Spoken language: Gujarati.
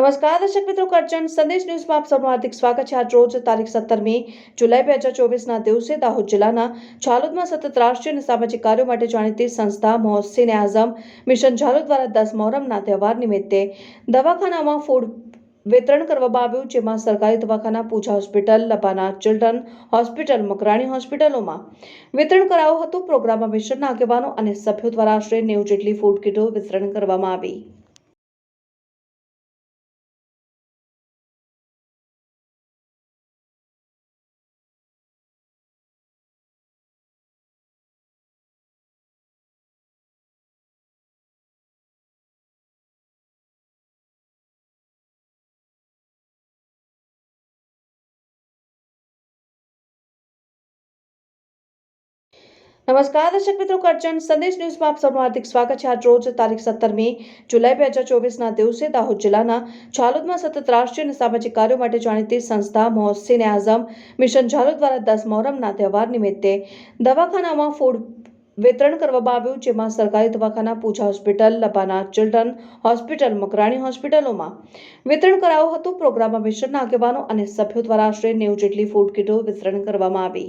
નમસ્કાર, દર્શક મિત્રો, કરજણ સંદેશ ન્યૂઝમાં આપ સૌનું હાર્દિક સ્વાગત છે. આજ રોજ તારીખ સત્તરમી જુલાઈ બે હજાર ચોવીસના દિવસે દાહોદ જિલ્લાના ઝાલોદમાં સતત રાષ્ટ્રીય અને સામાજિક કાર્યો માટે જાણીતી સંસ્થા મોહસિન આઝમ મિશન ઝાલોદ દ્વારા દસ મોહરમના તહેવાર નિમિત્તે દવાખાનામાં ફૂડ વિતરણ કરવામાં આવ્યું, જેમાં સરકારી દવાખાના, Puja hospital, Labana children hospital, Makrani હોસ્પિટલોમાં વિતરણ કરાયું હતું. પ્રોગ્રામમાં મિશનના આગેવાનો અને સભ્યો દ્વારા આશરે નેવું જેટલી ફૂડ કીટો વિતરણ કરવામાં આવી. નમસ્કાર, દર્શક મિત્રો, કરજણ સંદેશ ન્યૂઝમાં આપ સૌનું હાર્દિક સ્વાગત છે. આજ રોજ તારીખ સત્તરમી જુલાઈ બે હજાર ચોવીસના દિવસે દાહોદ જિલ્લાના ઝાલોદમાં સતત રાષ્ટ્રીય અને સામાજિક કાર્યો માટે જાણીતી સંસ્થા મોહસિન આઝમ મિશન ઝાલોદ દ્વારા દસ મોહરમના તહેવાર નિમિત્તે દવાખાનામાં ફૂડ વિતરણ કરવામાં આવ્યું, જેમાં સરકારી દવાખાના, Puja hospital, Labana children hospital, Makrani હોસ્પિટલોમાં વિતરણ કરાયું હતું. પ્રોગ્રામમાં મિશનના આગેવાનો અને સભ્યો દ્વારા આશરે નેવું જેટલી ફૂડ કીટો વિતરણ કરવામાં આવી.